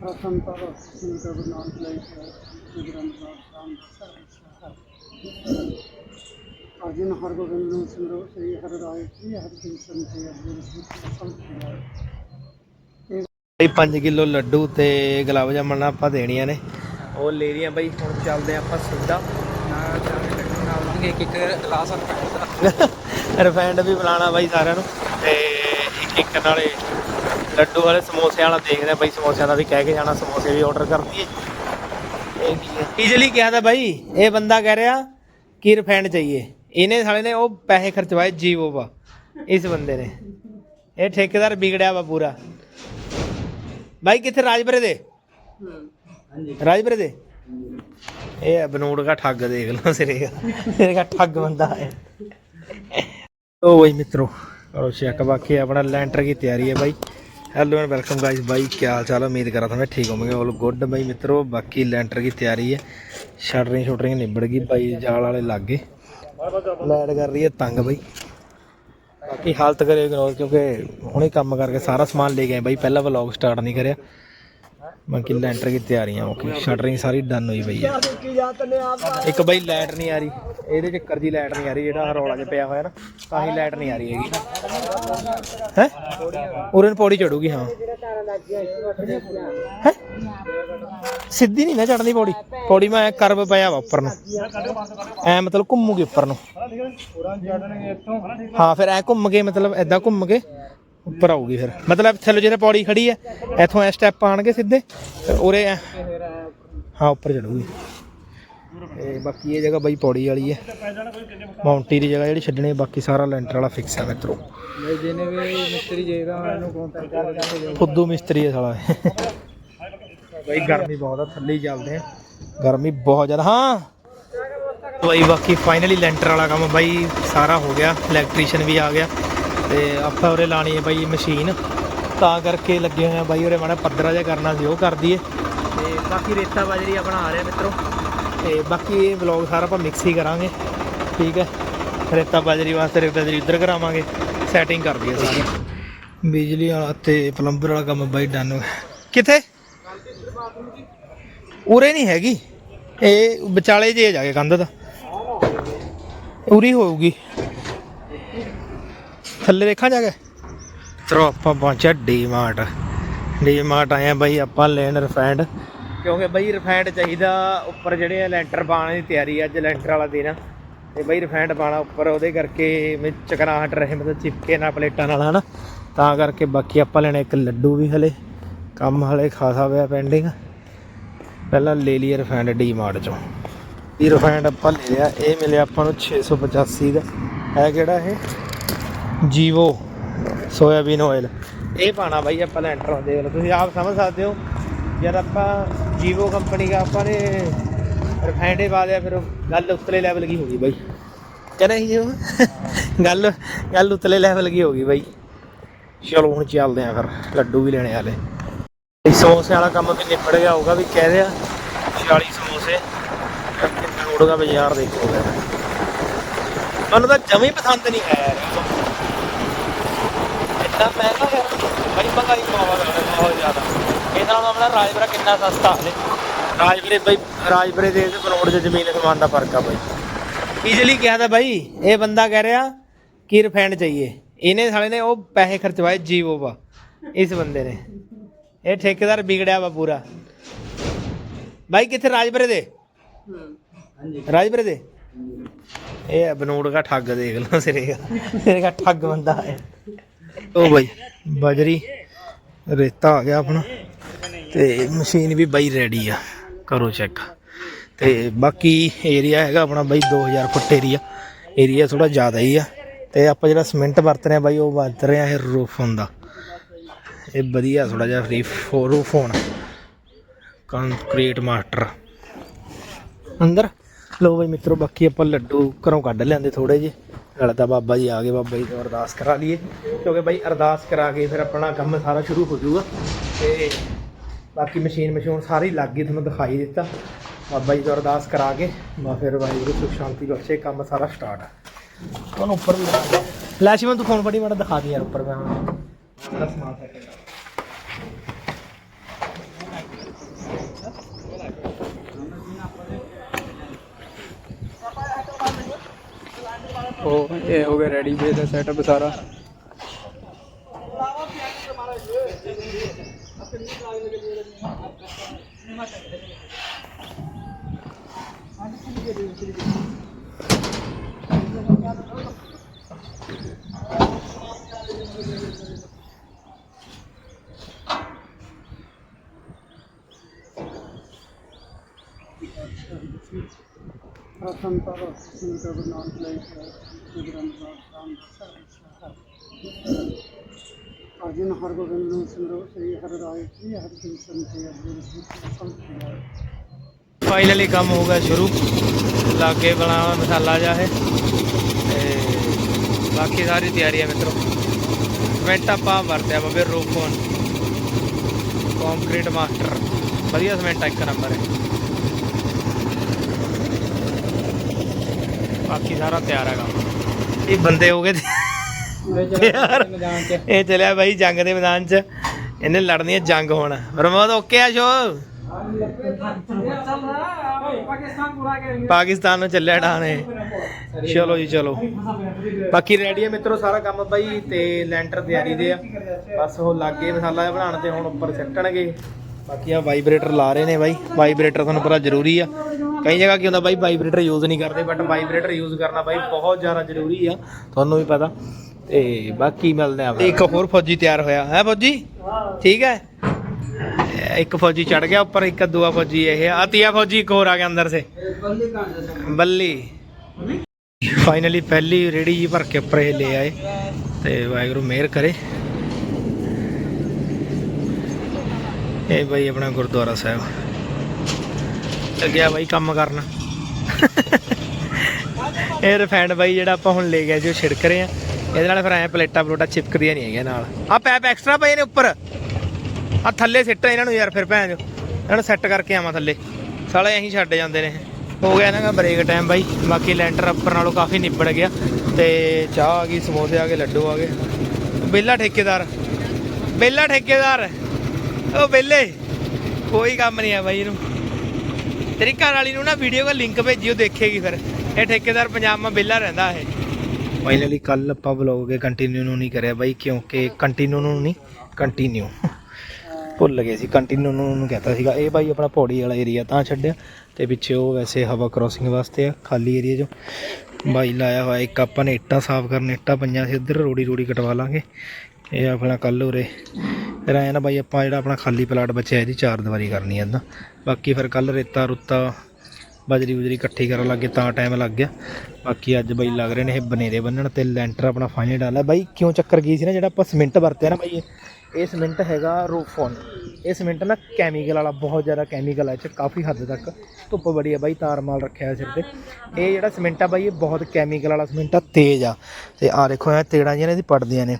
ਪ੍ਰਥਮ ਪਰ ਸਿੰਘ ਗੁਰੂ ਨਾਨਕ ਲਈ ਗੁਰੂ ਗ੍ਰੰਥ ਸਾਹਿਬ ਸਾਹਿਬ ਅਰਜਨ ਹਰਗੋਬਿੰਦ ਨੂੰ ਸਿਮਰੋ ਸ੍ਰੀ ਹਰਿ ਰਾਏ ਜੀ ਹਰਿ ਕ੍ਰਿਸ਼ਨ ਤੇ ਅਰਜਨ ਸਿੰਘ ਬਈ 5 ਕਿਲੋ ਲੱਡੂ ਤੇ ਗੁਲਾਬ ਜਾਮਣ ਆਪਾਂ ਦੇਣੀਆਂ ਨੇ। ਉਹ ਲੈ ਰਹੀਆਂ ਬਈ ਹੁਣ ਚੱਲਦੇ ਆਪਾਂ ਸਿੱਧਾ ਇੱਕ ਇੱਕ ਗਲਾਸ ਰਿਫਾਈਂਡ ਵੀ ਬੁਲਾਣਾ ਬਾਈ ਸਾਰਿਆਂ ਨੂੰ। ਤੇ ਇੱਕ ਇੱਕ ਨਾਲੇ ਲੱਡੂ ਵਾਲੇ ਸਮੋਸੇ ਵਾਲਾ ਦੇਖਦੇ ਆ ਬਾਈ, ਸਮੋਸਿਆਂ ਦਾ ਵੀ ਕਹਿ ਕੇ ਜਾਣਾ, ਸਮੋਸੇ ਵੀ ਆਰਡਰ ਕਰ ਦਈਏ। ਇਹ ਕੀ ਹੈ। ਇਜਲੀ ਕਿਹਾ ਤਾਂ ਬਾਈ, ਇਹ ਬੰਦਾ ਕਹਿ ਰਿਹਾ ਕਿ ਰਿਫਾਈਂਡ ਚਾਹੀਏ। ਇਹਨੇ ਸਾਲੇ ਨੇ ਉਹ ਪੈਸੇ ਖਰਚਵਾਏ ਜੀਵੋ ਬਾ ਇਸ ਬੰਦੇ ਨੇ। ਇਹ ਠੇਕੇਦਾਰ ਵਿਗੜਿਆ ਵਾ ਪੂਰਾ। ਬਾਈ, ਕਿੱਥੇ ਰਾਜਪੁਰੇ ਦੇ? ਹਾਂਜੀ ਰਾਜਪੁਰੇ ਦੇ? ਇਹ ਬਨੂੜ ਦਾ ਠੱਗ ਦੇਖ ਲਓ ਸਿਰੇ ਦਾ। ਸਿਰੇ ਦਾ ਠੱਗ ਬੰਦਾ ਹੈ। ਉਹ ਬਈ ਮਿੱਤਰੋ ਕਰੋ ਚੈੱਕ ਬਾਕੀ ਆਪਣਾ ਲੈਂਟਰ ਦੀ ਤਿਆਰੀ ਹੈ ਬਾਈ। ਹੈਲੋ ਐਂਡ ਵੈਲਕਮ ਗਾਇਸ ਬਾਈ ਕੀ ਹਾਲ ਚਾਲ ਉਮੀਦ ਕਰਾਂ ਤੁਹਾਨੂੰ ਠੀਕ ਹੋਵੋਗੇ ਆਲ ਗੁੱਡ ਬਾਈ ਮਿੱਤਰੋ ਬਾਕੀ ਲੈਂਟਰ ਦੀ ਤਿਆਰੀ ਹੈ ਸ਼ਟਰਿੰਗ ਸ਼ੂਟਰਿੰਗ ਨਿਬੜ ਗਈ ਬਾਈ ਜਾਲ ਵਾਲੇ ਲੱਗ ਗਏ ਲਾਈਟ ਕਰ ਰਹੀ ਹੈ ਤੰਗ ਬਾਈ ਬਾਕੀ ਹਾਲਤ ਕਰਿਓ ਇਗਨੋਰ ਕਿਉਂਕਿ ਹੁਣੇ ਕੰਮ ਕਰਕੇ ਸਾਰਾ ਸਮਾਨ ਲੈ ਗਏ ਬਾਈ ਪਹਿਲਾ ਵਲੌਗ ਸਟਾਰਟ ਨਹੀਂ ਕਰਿਆ ਬਾਕੀ ਲੈਂਟਰ ਦੀ ਤਿਆਰੀਆਂ ਓਕੇ ਸ਼ਟਰਿੰਗ ਸਾਰੀ ਡਨ ਹੋਈ ਪਈ ਹੈ ਇੱਕ ਬਾਈ ਲਾਈਟ ਨਹੀਂ ਆ ਰਹੀ, ਇਹਦੇ ਚੱਕਰ ਦੀ ਲਾਈਟ ਨਹੀਂ ਆ ਰਹੀ, ਜਿਹੜਾ ਰੌਲਾ ਜਿਹਾ ਪਿਆ ਹੋਇਆ ਨਾ, ਤਾਂ ਹੀ ਲਾਈਟ ਨਹੀਂ ਆ ਰਹੀ ਹੈਗੀ। ਹੈ? ਉਰੇ ਨੂੰ ਪੌੜੀ ਚੜੂਗੀ, ਹਾਂ। ਹੈਂ? ਸਿੱਧੀ ਨਹੀਂ ਨਾ ਚੜਨੀ ਪੌੜੀ। ਪੌੜੀ ਮੈਂ ਐਂ ਕਰਵ ਪਿਆ ਵਾ ਉੱਪਰ ਨੂੰ। ਐ ਮਤਲਬ ਘੁੰਮੂਗੀ ਉੱਪਰ ਨੂੰ। ਹਾਂ, ਫਿਰ ਐ ਘੁੰਮ ਕੇ, ਮਤਲਬ ਐਦਾਂ ਘੁੰਮ ਕੇ ਉੱਪਰ ਆਊਗੀ ਫਿਰ। ਮਤਲਬ ਥੱਲੇ ਜਿਹੜੇ ਪੌੜੀ ਖੜੀ ਐ ਇੱਥੋਂ ਐ ਸਟੈਪ ਆਣਗੇ ਸਿੱਧੇ ਫਿਰ ਉਰੇ ਹਾਂ ਉੱਪਰ ਚੜੂਗੀ ਤੇ ਬਾਕੀ ਇਹ ਜਗ੍ਹਾ ਬਾਈ ਪੌੜੀ ਵਾਲੀ ਹੈ। ਮਾਉਂਟੀ ਦੀ ਜਗ੍ਹਾ ਜਿਹੜੀ ਛੱਡਣੀ ਹੈ, ਬਾਕੀ ਸਾਰਾ ਲੈਂਟਰ ਵਾਲਾ ਫਿਕਸ ਹੈ ਮਿੱਤਰੋ। ਜਿਹਨੇ ਵੀ ਮਿਸਤਰੀ ਚਾਹੀਦਾ ਮੈਨੂੰ ਕੰਟੈਕਟ ਕਰ ਲੈਣਾ ਫੁੱਦੂ ਮਿਸਤਰੀ ਹੈ ਸਾਲਾ ਇਹ। ਬਾਈ ਗਰਮੀ ਬਹੁਤ ਆ ਥੱਲੇ ਹੀ ਚੱਲਦੇ ਆ। ਗਰਮੀ ਬਹੁਤ ਜ਼ਿਆਦਾ ਹਾਂ। ਬਾਈ ਬਾਕੀ ਫਾਈਨਲੀ ਲੈਂਟਰ ਵਾਲਾ ਕੰਮ ਬਾਈ ਸਾਰਾ ਹੋ ਗਿਆ ਇਲੈਕਟ੍ਰੀਸ਼ੀਅਨ ਵੀ ਆ ਗਿਆ। ਤੇ ਆਪਾਂ ਉਰੇ ਲਾਣੀ ਹੈ ਬਾਈ ਮਸ਼ੀਨ। ਤਾਂ ਕਰਕੇ ਲੱਗੇ ਹੋਏ ਆ ਬਾਈ ਉਰੇ ਮਾੜਾ ਪੱਧਰਾ ਜਿਹਾ ਕਰਨਾ ਸੀ, ਉਹ ਕਰ ਦਈਏ। ਤੇ ਬਾਕੀ ਰੇਤਾ ਬਾਜਰੀ ਆਪਣਾ ਆ ਰਿਹਾ ਮਿੱਤਰੋ। ਤੇ ਬਾਕੀ ਇਹ ਵਲੌਗ ਸਾਰਾ ਆਪਾਂ ਮਿਕਸ ਹੀ ਕਰਾਂਗੇ। ਠੀਕ ਹੈ? ਰੇਤਾ ਬਾਜਰੀ ਵਾਸਤੇ ਰੇਤਾ ਬਾਜਰੀ ਉੱਧਰ ਕਰਾਵਾਂਗੇ ਸੈਟਿੰਗ ਕਰ ਦਈਏ ਸਾਰੀ। ਬਿਜਲੀ ਵਾਲਾ ਤੇ ਪਲੰਬਰ ਵਾਲਾ ਕੰਮ ਬਾਈ ਡਨ ਕਿੱਥੇ? ਉਰੇ ਨਹੀਂ ਹੈਗੀ। ਇਹ ਵਿਚਾਲੇ ਜੇ ਜਾ ਕੇ ਕੰਧ ਦਾ ਉਰੀ ਹੋਊਗੀ। ਥੱਲੇ ਦੇਖਾਂ ਜਾ ਕੇ? ਚਲੋ ਆਪਾਂ ਪਹੁੰਚਿਆ ਡੀ ਮਾਰਟ ਡੀ ਮਾਰਟ ਆਏ ਆ ਬਾਈ ਆਪਾਂ ਲੈਣ ਰਿਫਾਈਂਡ ਕਿਉਂਕਿ ਬਾਈ ਰਿਫਾਈਂਡ ਚਾਹੀਦਾ ਉੱਪਰ ਜਿਹੜੇ ਆ ਲੈਂਟਰ ਪਾਉਣ ਦੀ ਤਿਆਰੀ ਅੱਜ ਲੈਂਟਰ ਵਾਲਾ ਦਿਨ। ਤੇ ਬਾਈ ਰਿਫਾਈਂਡ ਪਾਣਾ ਉੱਪਰ ਉਹਦੇ ਕਰਕੇ ਵਿੱਚ ਚਕਨਾਹਟ ਰਹੇ ਮਤਲਬ ਚਿਪਕੇ ਨਾ ਪਲੇਟਾਂ ਨਾਲ ਹਨਾ? ਤਾਂ ਕਰਕੇ ਬਾਕੀ ਆਪਾਂ ਲੈਣਾ ਇੱਕ ਲੱਡੂ ਵੀ ਹਲੇ। ਕੰਮ ਹਲੇ ਖਾਸਾ ਪਿਆ ਪੈਂਡਿੰਗ ਪਹਿਲਾਂ ਲੈ ਲਈ ਰਿਫਾਈਂਡ ਡੀ ਮਾਰਟ ਚੋਂ। ਇਹ ਰਿਫਾਈਂਡ ਆਪਾਂ ਲੈ ਲਿਆ ਇਹ ਮਿਲਿਆ ਆਪਾਂ ਨੂੰ 685 ਦਾ। ਹੈ ਕਿਹੜਾ ਇਹ? ਜੀਵੋ ਸੋਇਆਬੀਨ ਆਇਲ ਇਹ ਪਾਣਾ ਬਾਈ ਆਪਾਂ ਲੈਂਟਰ ਹੁੰਦੇ ਲਓ ਤੁਸੀਂ ਆਪ ਸਮਝ ਸਕਦੇ ਹੋ ਜਦ ਆਪਾਂ ਜੀਵੋ ਕੰਪਨੀ ਦਾ ਆਪਾਂ ਨੇ ਰਿਫਾਈਂਡੇ ਪਾ ਲਿਆ ਫਿਰ ਗੱਲ ਉਤਲੇ ਲੈਵਲ ਕੀ ਹੋ ਗਈ ਬਾਈ? ਕਹਿੰਦਾ ਹੀ ਜੋ ਗੱਲ ਗੱਲ ਉਤਲੇ ਲੈਵਲ ਕੀ ਹੋ ਗਈ ਬਾਈ? ਚਲੋ ਹੁਣ ਚੱਲਦੇ ਆਂ ਫਿਰ ਲੱਡੂ ਵੀ ਲੈਣੇ ਵਾਲੇ ਇਹ ਸਮੋਸੇ ਵਾਲਾ ਕੰਮ ਵੀ ਨਿਬੜ ਗਿਆ ਹੋਊਗਾ ਵੀ ਕਹਿ ਰਿਹਾ 40 ਸਮੋਸੇ। ਕਿੰਨਾ ਹੋਊਗਾ ਬਾਜ਼ਾਰ ਦੇਖੋ ਫਿਰ। ਮੈਨੂੰ ਤਾਂ ਜਮੀ ਪਸੰਦ ਨਹੀਂ ਆਇਆ ਇੰਨਾ ਮਹਿੰਗਾ ਯਾਰ ਬੜੀ ਮਹਿੰਗਾਈ ਬਹੁਤ ਹੈ ਬਹੁਤ ਜ਼ਿਆਦਾ। ਇਹਨਾਂ ਨਾਲੋਂ ਆਪਣਾ ਰਾਜਪੁਰਾ ਕਿੰਨਾ ਸਸਤਾ ਹੈ ਰਾਜਪੁਰੇ ਬਈ ਰਾਜਪੁਰੇ ਦੇ ਬਰੋੜ ਦੇ ਜ਼ਮੀਨ ਸਮਾਨ ਦਾ ਫ਼ਰਕ ਆ ਬਾਈ। ਇਜਲੀ ਕਿਹਾ ਤਾਂ ਬਾਈ ਇਹ ਬੰਦਾ ਕਹਿ ਰਿਹਾ ਕਿ ਰਿਫਾਈਂਡ ਚਾਹੀਏ। ਇਹਨੇ ਸਾਲੇ ਨੇ ਉਹ ਪੈਸੇ ਖਰਚਵਾਏ ਜੀਵੋ ਵਾ ਇਸ ਬੰਦੇ ਨੇ। ਇਹ ਠੇਕੇਦਾਰ ਵਿਗੜਿਆ ਵਾ ਪੂਰਾ। ਬਾਈ ਕਿੱਥੇ ਰਾਜਪੁਰੇ ਦੇ? ਰਾਜਪੁਰੇ ਦੇ? ਇਹ ਬਨੂੜ ਦਾ ਠੱਗ ਦੇਖ ਲਓ ਸਿਰੇ ਦਾ। ਸਿਰੇ ਦਾ ਠੱਗ ਬੰਦਾ ਹੈ। ਉਹ ਬਾਈ। ਬਜਰੀ। ਰੇਤਾ ਆ ਗਿਆ ਆਪਣਾ। ਤੇ ਮਸ਼ੀਨ ਵੀ ਬਾਈ ਰੈਡੀ ਆ। ਕਰੋ ਚੈੱਕ ਤੇ ਬਾਕੀ ਏਰੀਆ ਹੈਗਾ ਆਪਣਾ ਬਾਈ 2000 ਫੁੱਟ ਏਰੀਆ ਏਰੀਆ ਥੋੜਾ ਜ਼ਿਆਦਾ ਹੀ ਆ। ਤੇ ਆਪਾਂ ਜਿਹੜਾ ਸਿਮੈਂਟ ਵਰਤ ਰਹੇ ਆ ਬਾਈ, ਉਹ ਵਰਤ ਰਹੇ ਆ ਇਹ ਰੂਫ ਹੁੰਦਾ ਇਹ ਵਧੀਆ ਥੋੜਾ ਜਿਹਾ ਫਰੀ ਰੂਫ ਹੋਣਾ। ਕੰਕਰੀਟ ਮਾਸਟਰ ਅੰਦਰ। ਲੋ ਬਈ ਮਿੱਤਰੋ, ਬਾਕੀ ਆਪਾਂ ਲੱਡੂ ਘਰੋਂ ਕੱਢ ਲਿਆਂਦੇ ਥੋੜੇ ਜਿਹੇ। ਨਾਲ ਤਾਂ ਬਾਬਾ ਜੀ ਆ ਗਏ, ਬਾਬਾ ਜੀ ਤੋਂ ਅਰਦਾਸ ਕਰਾ ਲਈਏ। ਕਿਉਂਕਿ ਬਾਈ ਅਰਦਾਸ ਕਰਾ ਕੇ ਫਿਰ ਆਪਣਾ ਕੰਮ ਸਾਰਾ ਸ਼ੁਰੂ ਹੋ ਜਾਊਗਾ। ਤੇ ਬਾਕੀ ਮਸ਼ੀਨ ਮਸ਼ੂਨ ਸਾਰੀ ਲੱਗ ਗਈ ਤੁਹਾਨੂੰ ਦਿਖਾਈ ਦਿੱਤਾ। ਬਾਬਾ ਜੀ ਤੋਂ ਅਰਦਾਸ ਕਰਾ ਕੇ ਬਾ ਫਿਰ ਵਾਹਿਗੁਰੂ ਸੁਖ ਸ਼ਾਂਤੀ ਬਖਸ਼ੇ, ਕੰਮ ਸਾਰਾ ਸਟਾਰਟ ਹੈ ਤੁਹਾਨੂੰ ਉੱਪਰ ਵੀ ਦਿਖਾ ਲੈ ਸ਼ਿਵਨ, ਤੂੰ ਫੋਨ ਫੜੀ ਮਾੜਾ ਦਿਖਾ ਦੇ ਯਾਰ ਉੱਪਰ, ਮੈਂ ਹੁਣ। ਆਪਣਾ ਸਮਾਨ set ਕਰ ਉਹ ਇਹ ਹੋ ਗਿਆ ਰੈਡੀ ਵੇ ਦਾ ਸੈਟਅਪ ਸਾਰਾ ਪ੍ਰਥਮ ਪਰ ਸ੍ਰੀ। ਗ੍ਰੰਥ ਸਾਹਿਬ ਸਾਹਿਬ ਅਰਜਨ ਹਰਗੋਬਿੰਦ ਨੂੰ ਸਿਮਰੋ ਸ੍ਰੀ ਹਰਿ ਰਾਏ ਜੀ ਹਰਿ ਕ੍ਰਿਸ਼ਨ ਤੇ ਅਰਜਨ ਸਿੰਘ ਸੰਤ ਫਾਈਨਲੀ ਕੰਮ ਹੋ ਗਿਆ ਸ਼ੁਰੂ ਲਾਗੇ ਬਣਾਵਾ ਮਸਾਲਾ ਜਾ ਹੈ ਤੇ ਬਾਕੀ ਸਾਰੀ ਤਿਆਰੀ ਹੈ ਮਿੱਤਰੋ ਸਿਮੈਂਟ ਆਪਾਂ ਵਰਤਿਆ ਬਾਬੇ ਰੋਕੋਨ ਕੰਕਰੀਟ ਮਾਸਟਰ ਵਧੀਆ ਸਿਮੈਂਟ ਆ ਇੱਕ ਨੰਬਰ ਹੈ ਬਾਕੀ ਸਾਰਾ ਤਿਆਰ ਹੈ ਇਹ ਬੰਦੇ ਹੋ ਗਏ ਯਾਰ ਮੈਦਾਨ 'ਚ ਇਹ ਚੱਲਿਆ ਬਾਈ ਜੰਗ ਦੇ ਮੈਦਾਨ 'ਚ। ਇਹਨੇ ਲੜਨੀ ਹੈ ਜੰਗ ਹੁਣ। ਪ੍ਰਮੋਦ ਓਕੇ ਆ ਸ਼ੋ? ਪਾਕਿਸਤਾਨ ਨੂੰ ਚੱਲਿਆ ਡਾਣੇ ਚਲੋ ਜੀ, ਚਲੋ। ਬਾਕੀ ਰੈਡੀ ਹੈ ਮਿੱਤਰੋ ਸਾਰਾ ਕੰਮ ਬਾਈ ਤੇ ਲੈਂਟਰ ਤਿਆਰੀ ਦੇ ਆ। ਬਸ ਉਹ ਲਾਗੇ ਮਸਾਲਾ ਜਿਹਾ ਬਣਾਉਣ ਤੇ ਹੁਣ ਉੱਪਰ ਸੱਟਣਗੇ। ਬਾਕੀ ਆ ਵਾਈਬ੍ਰੇਟਰ ਲਾ ਰਹੇ ਨੇ ਬਾਈ। ਵਾਈਬ੍ਰੇਟਰ ਤੁਹਾਨੂੰ ਪਤਾ ਜ਼ਰੂਰੀ ਆ। ਕਈ ਜਗ੍ਹਾ ਕੀ ਹੁੰਦਾ ਬਾਈ ਵਾਈਬ੍ਰੇਟਰ ਯੂਜ਼ ਨਹੀਂ ਕਰਦੇ ਬਟ ਵਾਈਬ੍ਰੇਟਰ ਯੂਜ਼ ਕਰਨਾ ਬਾਈ ਬਹੁਤ ਜ਼ਿਆਦਾ ਜ਼ਰੂਰੀ ਆ, ਤੁਹਾਨੂੰ ਵੀ ਪਤਾ। ਤੇ ਬਾਕੀ ਮਿਲਦੇ ਆ ਇੱਕ ਹੋਰ ਫੌਜੀ ਤਿਆਰ ਹੋਇਆ, ਹੈ ਫੌਜੀ? ਠੀਕ ਹੈ? ਇੱਕ ਫੌਜੀ ਚੜ ਗਿਆ ਉੱਪਰ, ਇੱਕ ਦੂਆ ਫੌਜੀ ਇਹ। ਆ ਤੀਆ ਫੌਜੀ, ਇੱਕ ਹੋਰ ਆ ਗਿਆ ਅੰਦਰ ਸੇ। ਬੱਲੀ। ਫਾਈਨਲੀ ਪਹਿਲੀ ਰੇੜੀ ਜੀ ਭਰ ਕੇ ਉੱਪਰ ਇਹ ਲੈ ਆਏ। ਤੇ ਵਾਹਿਗੁਰੂ ਮਿਹਰ ਕਰੇ। ਇਹ ਬਈ ਆਪਣਾ ਗੁਰਦੁਆਰਾ ਸਾਹਿਬ। ਲੱਗਿਆ ਬਾਈ ਕੰਮ ਕਰਨ। ਇਹ ਰਿਫਾਈਂਡ ਬਾਈ ਜਿਹੜਾ ਆਪਾਂ ਹੁਣ ਲੈ ਗਏ ਜੋ ਛਿੜਕ ਰਹੇ ਆ। ਇਹਦੇ ਨਾਲ ਫਿਰ ਐ ਪਲੇਟਾਂ ਪਲੋਟਾਂ ਚਿਪਕਦੀਆਂ ਨਹੀਂ ਹੈਗੀਆਂ ਨਾਲ। ਆ ਪੈਪ ਐਕਸਟਰਾ ਪਏ ਨੇ ਉੱਪਰ। ਆ ਥੱਲੇ ਸਿੱਟ ਇਹਨਾਂ ਨੂੰ ਯਾਰ ਫਿਰ ਭੈਣ ਜੋ ਇਹਨਾਂ ਨੂੰ ਸੈੱਟ ਕਰਕੇ ਆਵਾਂ ਥੱਲੇ। ਸਾਲੇ ਐਂ ਛੱਡ ਜਾਂਦੇ ਨੇ ਹੋ ਗਿਆ ਇਹਨਾਂ ਦਾ ਬ੍ਰੇਕ ਟਾਈਮ ਬਾਈ। ਬਾਕੀ ਲੈਂਟਰ ਉੱਪਰ ਨਾਲੋਂ ਕਾਫੀ ਨਿਬੜ ਗਿਆ। ਤੇ ਚਾਹ ਆ ਗਈ, ਸਮੋਸੇ ਆ ਗਏ, ਲੱਡੂ ਆ ਗਏ। ਬੇਲਾ ਠੇਕੇਦਾਰ। ਬੇਲਾ ਠੇਕੇਦਾਰ। ਉਹ ਬੇਲੇ। ਕੋਈ ਕੰਮ ਨਹੀਂ ਆ ਬਾਈ ਇਹਨੂੰ। ਤੇਰੀ ਘਰ ਵਾਲੀ ਨੂੰ ਨਾ ਵੀਡੀਓ ਦਾ ਲਿੰਕ ਭੇਜਿਓ, ਦੇਖੇਗੀ ਫਿਰ। ਇਹ ਠੇਕੇਦਾਰ ਪੰਜਾਬ ਮਾ ਰਹਿੰਦਾ ਇਹ। ਫਾਈਨਲੀ ਕੱਲ ਆਪਾਂ ਵਲੌਗ ਕੰਟੀਨਿਊ ਨੂੰ ਨਹੀਂ ਕਰਿਆ ਬਾਈ, ਕਿਉਂਕਿ ਕੰਟੀਨਿਊ ਨੂੰ ਨਹੀਂ ਕੰਟੀਨਿਊ ਭੁੱਲ ਗਏ ਸੀ ਕੰਟੀਨਿਊ ਨੂੰ ਨੂੰ ਕਹਤਾ ਸੀਗਾ। ਇਹ ਬਾਈ ਆਪਣਾ ਪੌੜੀ ਵਾਲਾ ਏਰੀਆ ਤਾਂ ਛੱਡਿਆ, ਤੇ ਪਿੱਛੇ ਉਹ ਵੈਸੇ ਹਵਾ ਕ੍ਰੋਸਿੰਗ ਵਾਸਤੇ ਆ, ਖਾਲੀ ਏਰੀਆ 'ਚ ਬਾਈ ਲਾਇਆ ਹੋਇਆ ਇੱਕ ਆਪਾਂ ਨੇ ਇੱਟਾਂ ਸਾਫ਼ ਕਰਨ, ਇੱਟਾਂ ਪਈਆਂ ਸੀ, ਇੱਧਰ ਰੋੜੀ ਰੋੜੀ ਕਟਵਾ ਲਾਂਗੇ। ਇਹ ਆਪਣਾ ਕੱਲ ਉਰੇ ਫਿਰ ਆਇਆ ਨਾ ਬਾਈ ਆਪਾਂ ਜਿਹੜਾ ਆਪਣਾ ਖਾਲੀ ਪਲਾਟ ਬਚਿਆ ਇਹਦੀ ਚਾਰ ਦੀਵਾਰੀ ਕਰਨੀ ਹੈ ਨਾ ਬਾਕੀ ਫਿਰ ਕੱਲ ਰੇਤਾ ਰੁੱਤਾ ਬਜਰੀ ਬੁਜਰੀ ਇਕੱਠੀ ਕਰਨ ਲੱਗੇ ਤਾਂ ਟਾਈਮ ਲੱਗ ਗਿਆ। ਬਾਕੀ ਅੱਜ ਬਾਈ ਲੱਗ ਰਹੇ ਨੇ ਇਹ ਬਨੇਰੇ ਬੰਨਣ ਤੇ ਲੈਂਟਰ ਆਪਣਾ ਫਾਈਨਲ ਡਾਲਾ ਬਾਈ ਕਿਉਂ ਚੱਕਰ ਗਈ ਸੀ ਨਾ ਜਿਹੜਾ ਆਪਾਂ ਸਿਮੈਂਟ ਵਰਤਿਆ ਨਾ ਬਾਈ ਇਹ? ਇਹ ਸਿਮੈਂਟ ਹੈਗਾ ਰੂਫੋਨ ਇਹ ਸਿਮੈਂਟ ਨਾ ਕੈਮੀਕਲ ਵਾਲਾ, ਬਹੁਤ ਜ਼ਿਆਦਾ ਕੈਮੀਕਲ ਹੈ ਇਹ 'ਚ, ਕਾਫੀ ਹੱਦ ਤੱਕ। ਧੁੱਪ ਬੜੀ ਆ ਬਾਈ, ਤਾਰ ਮਾਲ ਰੱਖਿਆ ਸਿਰ ਤੇ। ਇਹ ਜਿਹੜਾ ਸਿਮੈਂਟ ਆ ਬਾਈ, ਇਹ ਬਹੁਤ ਕੈਮੀਕਲ ਵਾਲਾ ਸਿਮੈਂਟ ਆ, ਤੇਜ਼ ਆ। ਤੇ ਆ ਦੇਖੋ, ਇਹ ਤੇੜਾਂ ਜਿਹੀਆਂ ਨੇ, ਇਹਦੀ ਪੜਦੀਆਂ ਨੇ।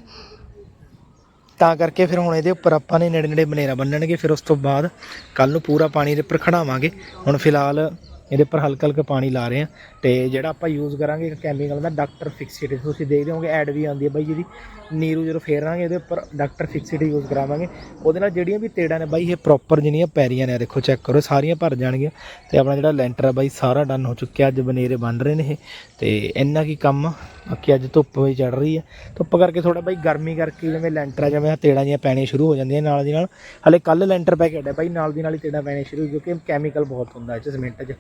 ਤਾਂ ਕਰਕੇ ਫਿਰ ਹੁਣ ਇਹਦੇ ਉੱਪਰ ਆਪਾਂ ਨੇ ਨੇੜੇ ਨੇੜੇ ਬਨੇਰਾ ਬੰਨਣਗੇ, ਫਿਰ ਉਸ ਤੋਂ ਬਾਅਦ ਕੱਲ ਨੂੰ ਪੂਰਾ ਪਾਣੀ ਦੇ ਉੱਪਰ ਖੜਾਵਾਂਗੇ। ਹੁਣ ਫਿਲਹਾਲ ਇਹਦੇ ਉੱਪਰ ਹਲਕਾ ਹਲਕਾ ਪਾਣੀ ਲਾ ਰਹੇ ਆ ਤੇ ਜਿਹੜਾ ਆਪਾਂ ਯੂਜ਼ ਕਰਾਂਗੇ ਇੱਕ ਕੈਮੀਕਲ ਦਾ ਡਾਕਟਰ ਫਿਕਸਿਟੀ ਤੁਸੀਂ ਦੇਖਦੇ ਹੋਗੇ ਐਡ ਵੀ ਆਉਂਦੀ ਹੈ ਬਾਈ ਜਿਹਦੀ ਨੀਰੂ ਜਦੋਂ ਫੇਰਾਂਗੇ ਇਹਦੇ ਉੱਪਰ ਡਾਕਟਰ ਫਿਕਸਿਡ ਯੂਜ਼ ਕਰਾਵਾਂਗੇ। ਉਹਦੇ ਨਾਲ ਜਿਹੜੀਆਂ ਵੀ ਤੇੜਾਂ ਨੇ ਬਾਈ, ਇਹ ਪ੍ਰੋਪਰ ਜਿਹੜੀਆਂ ਪੈਰੀਆਂ ਨੇ ਦੇਖੋ ਚੈੱਕ ਕਰੋ, ਸਾਰੀਆਂ ਭਰ ਜਾਣਗੀਆਂ। ਤੇ ਆਪਣਾ ਜਿਹੜਾ ਲੈਂਟਰ ਆ ਬਾਈ, ਸਾਰਾ ਡਨ ਹੋ ਚੁੱਕਿਆ, ਅੱਜ ਬਨੇਰੇ ਬਣ ਰਹੇ ਨੇ ਇਹ। ਤੇ ਇੰਨਾ ਕੀ ਕੰਮ ਆ। ਬਾਕੀ ਅੱਜ ਧੁੱਪ ਵੀ ਚੜ ਰਹੀ ਹੈ ਧੁੱਪ ਕਰਕੇ ਥੋੜਾ ਬਾਈ, ਗਰਮੀ ਕਰਕੇ ਜਿਵੇਂ ਲੈਂਟਰ ਆ, ਜਿਵੇਂ ਤੇੜਾਂ ਜੀਆਂ ਪੈਣੀਆਂ ਸ਼ੁਰੂ ਹੋ ਜਾਂਦੀਆਂ ਨਾਲ ਦੀ ਨਾਲ। ਹਲੇ ਕੱਲ ਲੈਂਟਰ ਪੈ ਕੇ ਹਟਿਆ ਬਾਈ, ਨਾਲ ਦੀ ਨਾਲ ਹੀ ਤੇੜਾਂ ਪੈਣੀਆਂ ਸ਼ੁਰੂ ਕਿਉਂਕਿ ਕੈਮੀਕਲ ਬਹੁਤ ਹੁੰਦਾ ਇਹ ਚ ਸਿਮੈਂਟ 'ਚ।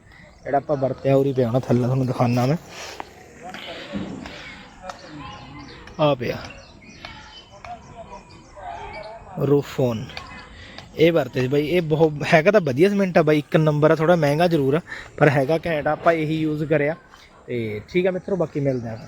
ਜਿਹੜਾ ਆਪਾਂ ਵਰਤਿਆ, ਉਰੀ ਪਿਆ ਹੋਣਾ ਥੱਲੇ, ਤੁਹਾਨੂੰ ਦਿਖਾਣਾ ਮੈਂ। ਆ ਪਿਆ। ਰੂਫੋਨ। ਇਹ ਵਰਤੇ ਸੀ ਬਾਈ, ਇਹ ਬਹੁਤ ਹੈਗਾ ਤਾਂ ਵਧੀਆ ਸਿਮੈਂਟ ਆ ਬਾਈ, ਇੱਕ ਨੰਬਰ ਆ ਥੋੜਾ ਮਹਿੰਗਾ ਜ਼ਰੂਰ ਆ, ਪਰ ਹੈਗਾ ਘੈਂਟ ਆ, ਆਪਾਂ ਇਹੀ ਯੂਜ਼ ਕਰਿਆ। ਤੇ ਠੀਕ ਆ ਮਿੱਤਰੋ, ਬਾਕੀ ਮਿਲਦੇ ਆ